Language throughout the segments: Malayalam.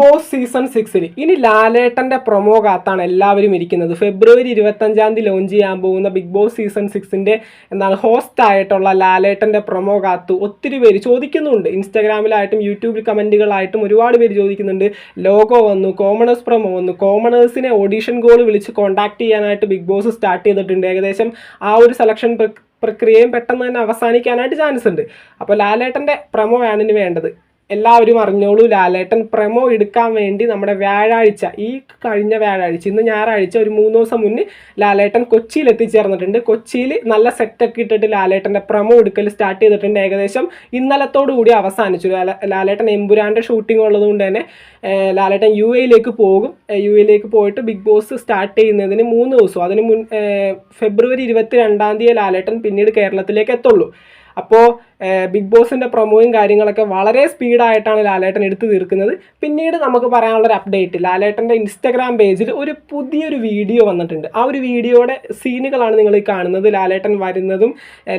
ബോസ് സീസൺ സിക്സിൽ ഇനി ലാലേട്ടന്റെ പ്രൊമോ കാത്താണ് എല്ലാവരും ഇരിക്കുന്നത്. ഫെബ്രുവരി ഇരുപത്തഞ്ചാം തീയതി ലോഞ്ച് ചെയ്യാൻ പോകുന്ന ബിഗ് ബോസ് സീസൺ സിക്സിന്റെ എന്താണ് ഹോസ്റ്റ് ആയിട്ടുള്ള ലാലേട്ടന്റെ പ്രൊമോ കാത്തു. ഒത്തിരി പേര് ചോദിക്കുന്നുണ്ട്. ഇൻസ്റ്റാഗ്രാമിലായിട്ടും യൂട്യൂബിൽ കമന്റുകളായിട്ടും ഒരുപാട് പേര് ചോദിക്കുന്നുണ്ട്. ലോഗോ വന്നു കോമണേഴ്സ് പ്രൊമോ വന്നു. കോമണേഴ്സിനെ ഓഡീഷൻ ഗോൾ വിളിച്ച് കോണ്ടാക്ട് ചെയ്യാനായിട്ട് ബിഗ് ബോസ് സ്റ്റാർട്ട് ചെയ്തിട്ടുണ്ട്. ഏകദേശം ആ ഒരു സെലക്ഷൻ പ്രക്രിയയും പെട്ടെന്ന് തന്നെ അവസാനിക്കാനായിട്ട് ചാൻസ് ഉണ്ട്. അപ്പോൾ ലാലേട്ടന്റെ പ്രൊമോ ഇനി വേണ്ടത്. എല്ലാവരും അറിഞ്ഞോളൂ ലാലേട്ടൻ പ്രമോ എടുക്കാൻ വേണ്ടി നമ്മുടെ വ്യാഴാഴ്ച ഈ കഴിഞ്ഞ വ്യാഴാഴ്ച ഇന്ന് ഞായറാഴ്ച ഒരു മൂന്ന് ദിവസം മുന്നേ ലാലേട്ടൻ കൊച്ചിയിൽ എത്തിച്ചേർന്നിട്ടുണ്ട്. കൊച്ചിയിൽ നല്ല സെറ്റൊക്കെ ഇട്ടിട്ട് ലാലേട്ടന്റെ പ്രമോ എടുക്കൽ സ്റ്റാർട്ട് ചെയ്തിട്ടുണ്ട് ഏകദേശം ഇന്നലത്തോടു കൂടി അവസാനിച്ചു. ലാലേട്ടൻ എമ്പുരാന്റെ ഷൂട്ടിംഗ് ഉള്ളതുകൊണ്ട് തന്നെ ലാലേട്ടൻ യു എയിലേക്ക് പോകും. യു എയിലേക്ക് പോയിട്ട് ബിഗ് ബോസ് സ്റ്റാർട്ട് ചെയ്യുന്നതിന് മൂന്ന് ദിവസം. അതിന് മുൻ ഫെബ്രുവരി ഇരുപത്തി രണ്ടാം തീയതി ലാലേട്ടൻ പിന്നീട് കേരളത്തിലേക്ക് എത്തുള്ളൂ. അപ്പോൾ ബിഗ് ബോസിന്റെ പ്രൊമോയും കാര്യങ്ങളൊക്കെ വളരെ സ്പീഡായിട്ടാണ് ലാലേട്ടൻ എടുത്തു തീർക്കുന്നത്. പിന്നീട് നമുക്ക് പറയാനുള്ളൊരു അപ്ഡേറ്റ് ലാലേട്ടന്റെ ഇൻസ്റ്റഗ്രാം പേജിൽ ഒരു പുതിയൊരു വീഡിയോ വന്നിട്ടുണ്ട്. ആ ഒരു വീഡിയോയുടെ സീനുകളാണ് നിങ്ങൾ കാണുന്നത്. ലാലേട്ടൻ വരുന്നതും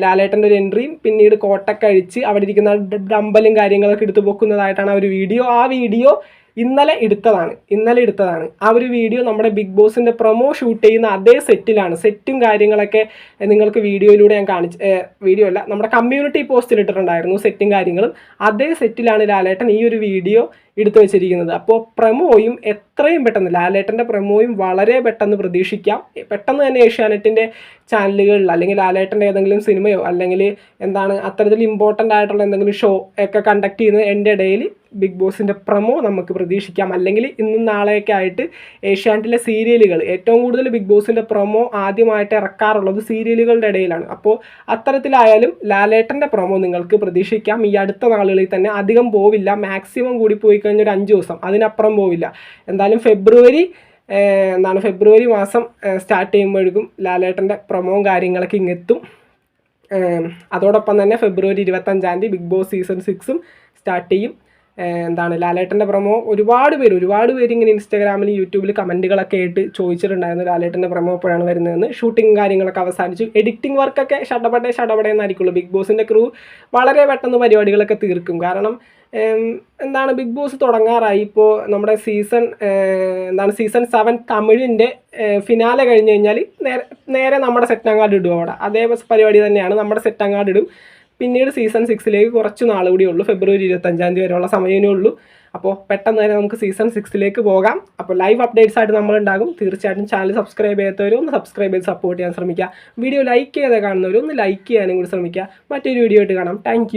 ലാലേട്ടന്റെ ഒരു എൻട്രിയും പിന്നീട് കോട്ടക്കഴിച്ച് അവിടെ ഇരിക്കുന്ന ഡമ്പലും കാര്യങ്ങളൊക്കെ എടുത്തു പൊക്കുന്നതായിട്ടാണ് ആ ഒരു വീഡിയോ ആ വീഡിയോ ഇന്നലെ എടുത്തതാണ് ഇന്നലെ എടുത്തതാണ്. ആ ഒരു വീഡിയോ നമ്മുടെ ബിഗ് ബോസിന്റെ പ്രൊമോ ഷൂട്ട് ചെയ്യുന്ന അതേ സെറ്റിലാണ് സെറ്റും കാര്യങ്ങളൊക്കെ നിങ്ങൾക്ക് വീഡിയോയിലൂടെ ഞാൻ കാണിച്ച് വീഡിയോ അല്ല നമ്മുടെ കമ്മ്യൂണിറ്റി പോസ്റ്റിൽ ഇട്ടിട്ടുണ്ടായിരുന്നു സെറ്റും കാര്യങ്ങളും. അതേ സെറ്റിലാണ് ലാലേട്ടൻ ഈ ഒരു വീഡിയോ എടുത്തു വെച്ചിരിക്കുന്നത്. അപ്പോൾ പ്രമോയും എത്രയും പെട്ടെന്ന് ലാലേട്ടന്റെ പ്രമോയും വളരെ പെട്ടെന്ന് പ്രതീക്ഷിക്കാം. പെട്ടെന്ന് തന്നെ ഏഷ്യാനെറ്റിന്റെ ചാനലുകളിൽ അല്ലെങ്കിൽ ലാലേട്ടന്റെ ഏതെങ്കിലും സിനിമയോ അല്ലെങ്കിൽ എന്താണ് അത്തരത്തിൽ ഇമ്പോർട്ടന്റ് ആയിട്ടുള്ള എന്തെങ്കിലും ഷോ ഒക്കെ കണ്ടക്ട് ചെയ്യുന്ന എന്റെ ഇടയിൽ ബിഗ് ബോസിന്റെ പ്രമോ നമുക്ക് പ്രതീക്ഷിക്കാം. അല്ലെങ്കിൽ ഇന്നും നാളെയൊക്കെ ആയിട്ട് ഏഷ്യാനെറ്റിലെ സീരിയലുകൾ ഏറ്റവും കൂടുതൽ ബിഗ് ബോസിന്റെ പ്രൊമോ ആദ്യമായിട്ട് ഇറക്കാറുള്ളത് സീരിയലുകളുടെ ഇടയിലാണ്. അപ്പോൾ അത്തരത്തിലായാലും ലാലേട്ടന്റെ പ്രൊമോ നിങ്ങൾക്ക് പ്രതീക്ഷിക്കാം. ഈ അടുത്ത നാളുകളിൽ തന്നെ അധികം പോവില്ല. മാക്സിമം കൂടി പോയി കഴിഞ്ഞാൽ ഒരു അഞ്ച് ദിവസം. അതിനപ്പുറം പോവില്ല. എന്തായാലും ഫെബ്രുവരി എന്താണ് ഫെബ്രുവരി മാസം സ്റ്റാർട്ട് ചെയ്യുമ്പോഴേക്കും ലാലേട്ടന്റെ പ്രൊമോവും കാര്യങ്ങളൊക്കെ ഇങ്ങെത്തും. അതോടൊപ്പം തന്നെ ഫെബ്രുവരി ഇരുപത്തഞ്ചാം തീയതി ബിഗ് ബോസ് സീസൺ സിക്സും സ്റ്റാർട്ട് ചെയ്യും. എന്താണ് ലാലേട്ടന്റെ പ്രൊമോ ഒരുപാട് പേര് ഒരുപാട് പേര് ഇങ്ങനെ ഇൻസ്റ്റാഗ്രാമിൽ യൂട്യൂബിൽ കമന്റുകളൊക്കെ ആയിട്ട് ചോദിച്ചിട്ടുണ്ടായിരുന്നു ലാലേട്ടന്റെ പ്രൊമോ എപ്പോഴാണ് വരുന്നതെന്ന്. ഷൂട്ടിംഗ് കാര്യങ്ങളൊക്കെ അവസാനിച്ചു. എഡിറ്റിംഗ് വർക്കൊക്കെ ഷടപടേ ഷടപടേ എന്നായിരിക്കുള്ളൂ. ബിഗ് ബോസിന്റെ ക്രൂ വളരെ പെട്ടെന്ന് പരിപാടികളൊക്കെ തീർക്കും. കാരണം എന്താണ് ബിഗ് ബോസ് തുടങ്ങാറായി. ഇപ്പോൾ നമ്മുടെ സീസൺ എന്താണ് സീസൺ സെവൻ തമിഴിന്റെ ഫിനാലെ കഴിഞ്ഞ് കഴിഞ്ഞാൽ നേരെ നേരെ നമ്മുടെ സെറ്റങ്ങാട് ഇടും അവിടെ. അതേ പരിപാടി തന്നെയാണ്. നമ്മുടെ സെറ്റങ്ങാട് ഇടും പിന്നീട് സീസൺ സിക്സിലേക്ക് കുറച്ച് നാൾ കൂടി ഉള്ളൂ. ഫെബ്രുവരി ഇരുപത്തഞ്ചാം തീയതി വരെയുള്ള സമയമേ ഉള്ളൂ. അപ്പോൾ പെട്ടെന്ന് തന്നെ നമുക്ക് സീസൺ സിക്സിലേക്ക് പോകാം. അപ്പോൾ ലൈവ് അപ്ഡേറ്റ്സ് ആയിട്ട് നമ്മൾ ഉണ്ടാകും തീർച്ചയായിട്ടും ചാനൽ സബ്സ്ക്രൈബ് ചെയ്യാത്തവരും ഒന്ന് സബ്സ്ക്രൈബ് ചെയ്ത് സപ്പോർട്ട് ചെയ്യാൻ ശ്രമിക്കുക. വീഡിയോ ലൈക്ക് ചെയ്ത് കാണുന്നവരും ഒന്ന് ലൈക്ക് ചെയ്യാനും കൂടി ശ്രമിക്കുക. മറ്റൊരു വീഡിയോ ആയിട്ട് കാണാം. താങ്ക്